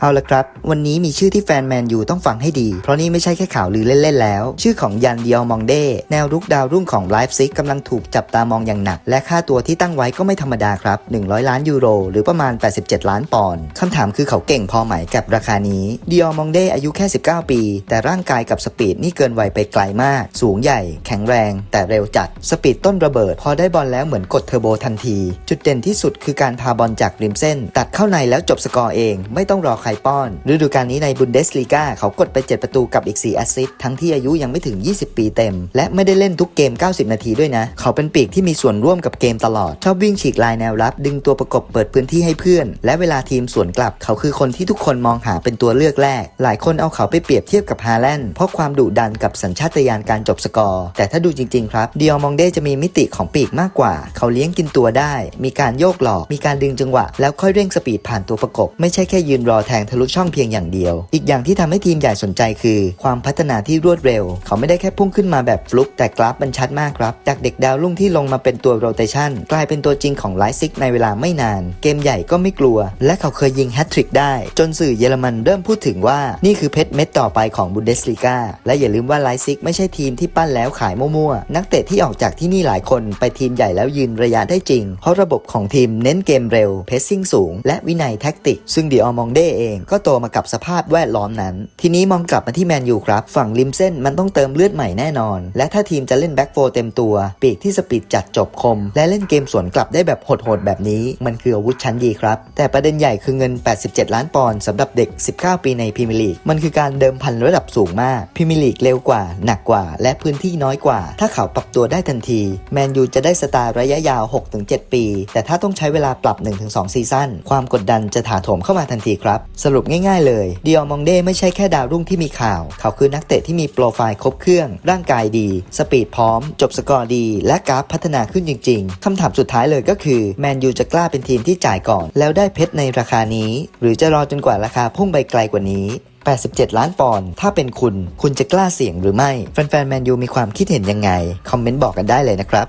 เอาละครับ วันนี้มีชื่อที่แฟนแมนยูต้องฟังให้ดี เพราะนี่ไม่ใช่แค่ข่าวลือเล่น ๆ แล้ว ชื่อของยันเดียมองเดแนวรุกดาวรุ่งของไลฟ์ซิกกำลังถูกจับตามองอย่างหนัก และค่าตัวที่ตั้งไว้ก็ไม่ธรรมดาครับ 100 ล้านยูโร หรือประมาณ 87 ล้านปอนด์คำถามคือเขาเก่งพอไหมกับราคานี้เดียมองเดอายุแค่ 19 ปี แต่ร่างกายกับสปีดนี่เกินวัยไปไกลมาก สูงใหญ่ แข็งแรง แต่เร็วจัดสปีดต้นระเบิด พอได้บอลแล้วเหมือนกดเทอร์โบทันที จุดเด่นที่สุดคือการพาบอลจากริมเส้น ตัดเข้าในแล้วจบสกอร์เอง ไม่ต้องรอใครป้อน ฤดูกาลนี้ในบุนเดสลีกาเขากดไป 7 ประตูกับอีก 4 แอสซิสต์ทั้งที่อายุยังไม่ถึง 20 ปีเต็ม และไม่ได้เล่นทุกเกม 90 นาทีด้วยนะ เขาเป็นปีกที่มีส่วนร่วมกับเกมตลอด ชอบวิ่งฉีกลายแนวรับ ดึงตัวประกบเปิดพื้นที่ให้เพื่อน และเวลาทีมสวนกลับ เขาคือคนที่ทุกคนมองหาเป็นตัวเลือกแรก หลายคนเอาเขาไปเปรียบเทียบกับฮาแลนด์เพราะความดุดันกับสัญชาตญาณการจบสกอร์แต่ถ้าดูจริงๆครับเดียมองเดจะมีมิติของปีกมากกว่า เขาเลี้ยงกินตัวได้ มีการโยกหลอกมีการดึงจังหวะ แล้วค่อยเร่งสปีดผ่านตัวประกบไม่ใช่แค่ยืนรอแทงทะลุช่องเพียงอย่างเดียว อีกอย่างที่ทำให้ทีมใหญ่สนใจคือ ความพัฒนาที่รวดเร็ว เขาไม่ได้แค่พุ่งขึ้นมาแบบฟลุกแต่กราฟมันชัดมากครับ จากเด็กดาวรุ่งที่ลงมาเป็นตัวโรเตชันกลายเป็นตัวจริงของไลซิกในเวลาไม่นาน เกมใหญ่ก็ไม่กลัว และเขาเคยยิงแฮตทริกได้ จนสื่อเยอรมันเริ่มพูดถึงว่านี่คือเพชรเม็ดต่อไปของบุนเดสลีกาและอย่าลืมว่าไลซิกไม่ใช่ทีมที่ปั้นแล้วขายมั่วๆนักเตะที่ออกจากที่นี่หลายคนไปทีมใหญ่แล้วยืนระยะได้จริง เพราะระบบของทีมเน้นเกมเร็วเพสซิ่งสูง และวินัยแท็กติก ซึ่งเดียมองเดเองก็โตมากับสภาพแวดล้อมนั้น ทีนี้มองกลับมาที่แมนยูครับ ฝั่งริมเส้นมันต้องเติมเลือดใหม่แน่นอน และถ้าทีมจะเล่นแบ็กโฟเต็มตัว ปีกที่สปีดจัดจบคม และเล่นเกมสวนกลับได้แบบโหดๆแบบนี้ มันคืออาวุธชั้นดีครับ แต่ประเด็นใหญ่คือเงิน 87 ล้านปอนด์สำหรับเด็ก 19 ปีในพรีเมียร์ลีกมันคือการเดิมพันระดับสูงมากพรีเมียร์ลีกเร็วกว่า หนักกว่า และพื้นที่น้อยกว่า ถ้าเขาปรับตัวได้ทันทีแมนยูจะได้สตาร์ระยะยาว 6-7 ปี แต่ถ้าต้องใช้เวลาปรับ 1-2 ซีซั่นความกดดันจะถาโถมเข้ามาทันทีครับสรุปง่ายๆเลยเดียมองเด้ไม่ใช่แค่ดาวรุ่งที่มีข่าว เขาคือนักเตะที่มีโปรไฟล์ครบเครื่อง ร่างกายดี สปีดพร้อม จบสกอร์ดี และกราฟพัฒนาขึ้นจริง ๆคำถามสุดท้ายเลยก็คือแมนยูจะกล้าเป็นทีมที่จ่ายก่อน แล้วได้เพชรในราคานี้ หรือจะรอจนกว่าราคาพุ่งไปไกลกว่านี้87 ล้านปอนด์ถ้าเป็นคุณ คุณจะกล้าเสี่ยงหรือไม่ แฟนๆแมนยูมีความคิดเห็นยังไง คอมเมนต์บอกกันได้เลยนะครับ